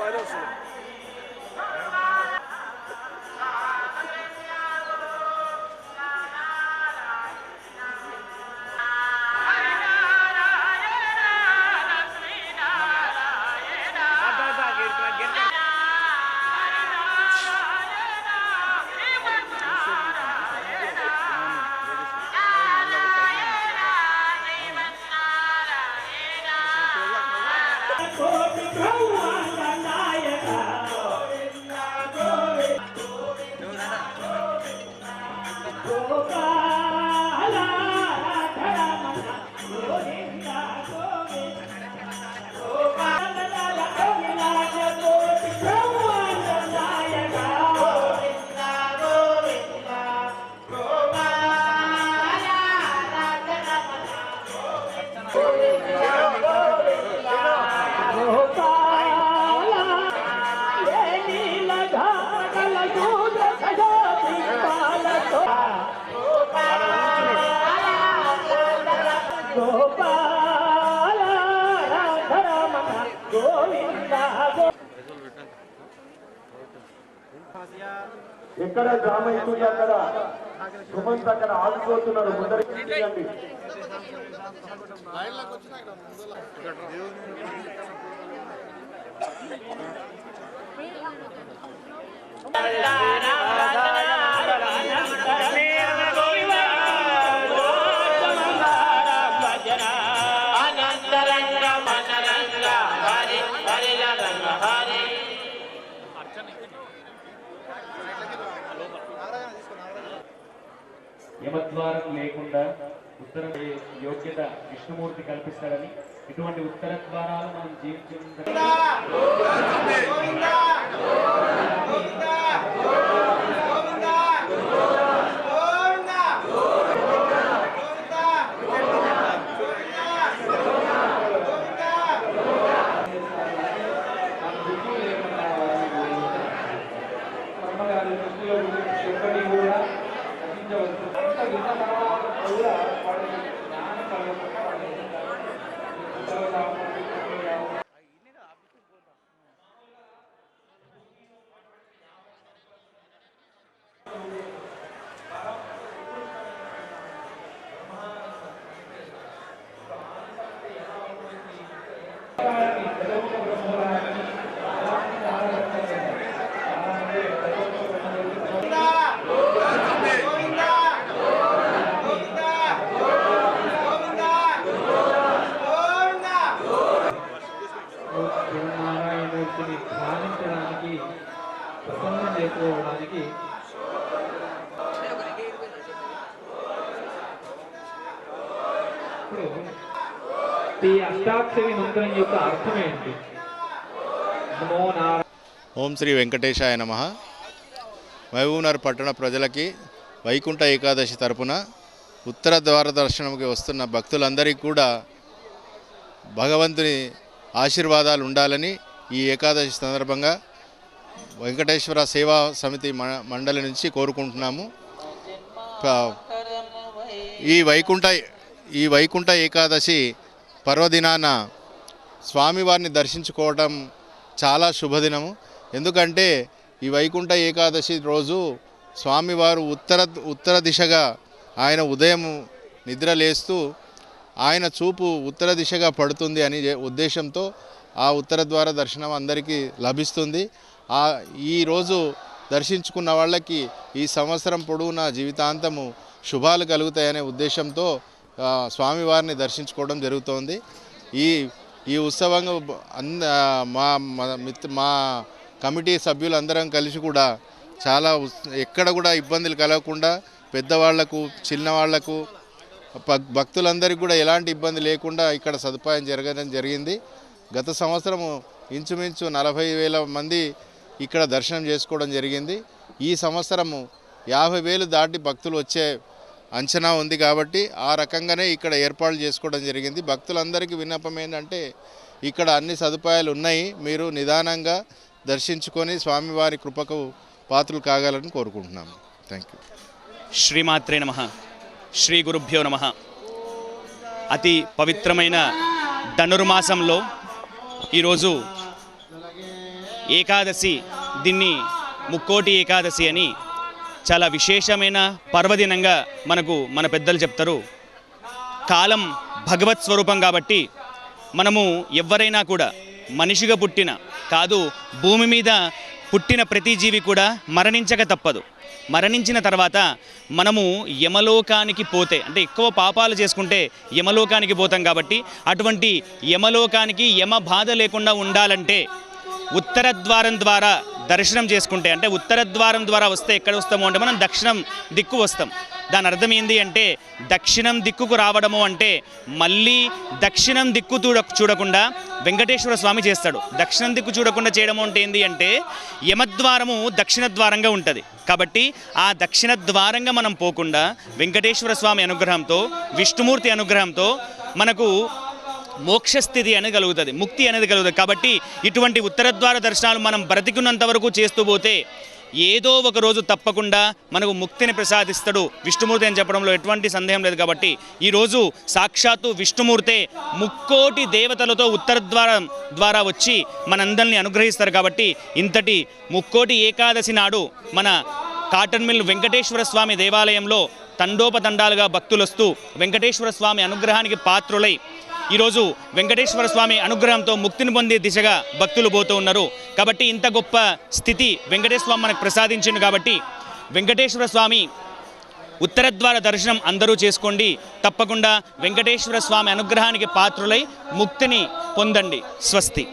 一百六 ఎక్కడ డ్రామా అవుతుంది అక్కడ? సుమంత్ అక్కడ ఆగిపోతున్నారు. ముందరికి తీయండి. యమద్వారం లేకుండా ఉత్తర యోగ్యత విష్ణుమూర్తి కల్పిస్తాడని ఇటువంటి ఉత్తర ద్వారాలు మనం జీవించడం ప్రసన్నం చేసుకోవడానికి ఇప్పుడు ఈ అష్టాక్షరి మంత్రం యొక్క అర్థం ఏంటి? నమో ఓం శ్రీ వెంకటేశాయ నమ. మహబూబ్నగర్ పట్టణ ప్రజలకి వైకుంఠ ఏకాదశి తరపున ఉత్తర ద్వార దర్శనంకి వస్తున్న భక్తులందరికీ కూడా భగవంతుని ఆశీర్వాదాలు ఉండాలని ఈ ఏకాదశి సందర్భంగా వెంకటేశ్వర సేవా సమితి మ- మండలి నుంచి కోరుకుంటున్నాము. ఈ వైకుంఠ ఈ వైకుంఠ ఏకాదశి పర్వదినాన స్వామివారిని దర్శించుకోవటం చాలా శుభదినము. ఎందుకంటే ఈ వైకుంఠ ఏకాదశి రోజు స్వామివారు ఉత్తర ఉత్తర దిశగా ఆయన ఉదయం నిద్ర లేస్తూ ఆయన చూపు ఉత్తర దిశగా పడుతుంది అని ఉద్దేశంతో ఆ ఉత్తర ద్వార దర్శనం అందరికీ లభిస్తుంది. ఈరోజు దర్శించుకున్న వాళ్ళకి ఈ సంవత్సరం పొడవునా జీవితాంతము శుభాలు కలుగుతాయనే ఉద్దేశంతో స్వామివారిని దర్శించుకోవడం జరుగుతోంది. ఈ ఈ ఉత్సవంగా అంద మా మా మా కమిటీ సభ్యులందరం కలిసి కూడా చాలా ఎక్కడ కూడా ఇబ్బందులు కలగకుండా పెద్దవాళ్ళకు చిన్నవాళ్ళకు భక్తులందరికీ కూడా ఎలాంటి ఇబ్బంది లేకుండా ఇక్కడ సదుపాయం జరగడం జరిగింది. గత సంవత్సరము ఇంచుమించు నలభై వేల మంది ఇక్కడ దర్శనం చేసుకోవడం జరిగింది. ఈ సంవత్సరము యాభై వేలు దాటి భక్తులు వచ్చే అంచనా ఉంది కాబట్టి ఆ రకంగానే ఇక్కడ ఏర్పాట్లు చేసుకోవడం జరిగింది. భక్తులందరికీ విన్నపం ఏంటంటే ఇక్కడ అన్ని సదుపాయాలు ఉన్నాయి. మీరు నిదానంగా దర్శించుకొని స్వామివారి కృపకు పాత్రలు కాగాలని కోరుకుంటున్నాము. థ్యాంక్ యూ శ్రీమాత్రే నమ. శ్రీ గురుభ్యో నమ. అతి పవిత్రమైన ధనుర్మాసంలో ఈరోజు ఏకాదశి దీన్ని ముక్కోటి ఏకాదశి అని చాలా విశేషమైన పర్వదినంగా మనకు మన పెద్దలు చెప్తారు. కాలం భగవత్ స్వరూపం కాబట్టి మనము ఎవరైనా కూడా మనిషిగా పుట్టిన కాదు భూమి మీద పుట్టిన ప్రతి జీవి కూడా మరణించక తప్పదు. మరణించిన తర్వాత మనము యమలోకానికి పోతే అంటే ఎక్కువ పాపాలు చేసుకుంటే యమలోకానికి పోతాం కాబట్టి అటువంటి యమలోకానికి యమ బాధ లేకుండా ఉండాలంటే ఉత్తర ద్వారం ద్వారా దర్శనం చేసుకుంటే అంటే ఉత్తర ద్వారం ద్వారా వస్తే ఎక్కడ వస్తాము? అంటే మనం దక్షిణం దిక్కు వస్తాం. దాని అర్థం ఏంది అంటే దక్షిణం దిక్కుకు రావడము అంటే మళ్ళీ దక్షిణం దిక్కు చూడకుండా వెంకటేశ్వర స్వామి చేస్తాడు. దక్షిణం దిక్కు చూడకుండా చేయడం అంటే ఏంది అంటే యమద్వారము దక్షిణ ద్వారంగా ఉంటుంది. కాబట్టి ఆ దక్షిణ ద్వారంగా మనం పోకుండా వెంకటేశ్వర స్వామి అనుగ్రహంతో విష్ణుమూర్తి అనుగ్రహంతో మనకు మోక్షస్థితి అనేది కలుగుతుంది ముక్తి అనేది కలుగుతుంది. కాబట్టి ఇటువంటి ఉత్తరద్వార దర్శనాలు మనం బ్రతికున్నంత వరకు చేస్తూ పోతే ఏదో ఒక రోజు తప్పకుండా మనకు ముక్తిని ప్రసాదిస్తాడు విష్ణుమూర్తి అని చెప్పడంలో ఎటువంటి సందేహం లేదు. కాబట్టి ఈరోజు సాక్షాత్తు విష్ణుమూర్తే ముక్కోటి దేవతలతో ఉత్తర ద్వారం ద్వారా వచ్చి మనందరిని అనుగ్రహిస్తారు. కాబట్టి ఇంతటి ముక్కోటి ఏకాదశి నాడు మన కాటన్ మిల్ వెంకటేశ్వర స్వామి దేవాలయంలో తండోపతండాలుగా భక్తులొస్తూ వెంకటేశ్వర స్వామి అనుగ్రహానికి పాత్రులై ఈరోజు వెంకటేశ్వర స్వామి అనుగ్రహంతో ముక్తిని పొందే దిశగా భక్తులు పోతూ ఉన్నారు. కాబట్టి ఇంత గొప్ప స్థితి వెంకటేశ్వర స్వామి మనకు ప్రసాదించింది కాబట్టి వెంకటేశ్వర స్వామి ఉత్తరద్వార దర్శనం అందరూ చేసుకోండి. తప్పకుండా వెంకటేశ్వర స్వామి అనుగ్రహానికి పాత్రులై ముక్తిని పొందండి. స్వస్తి.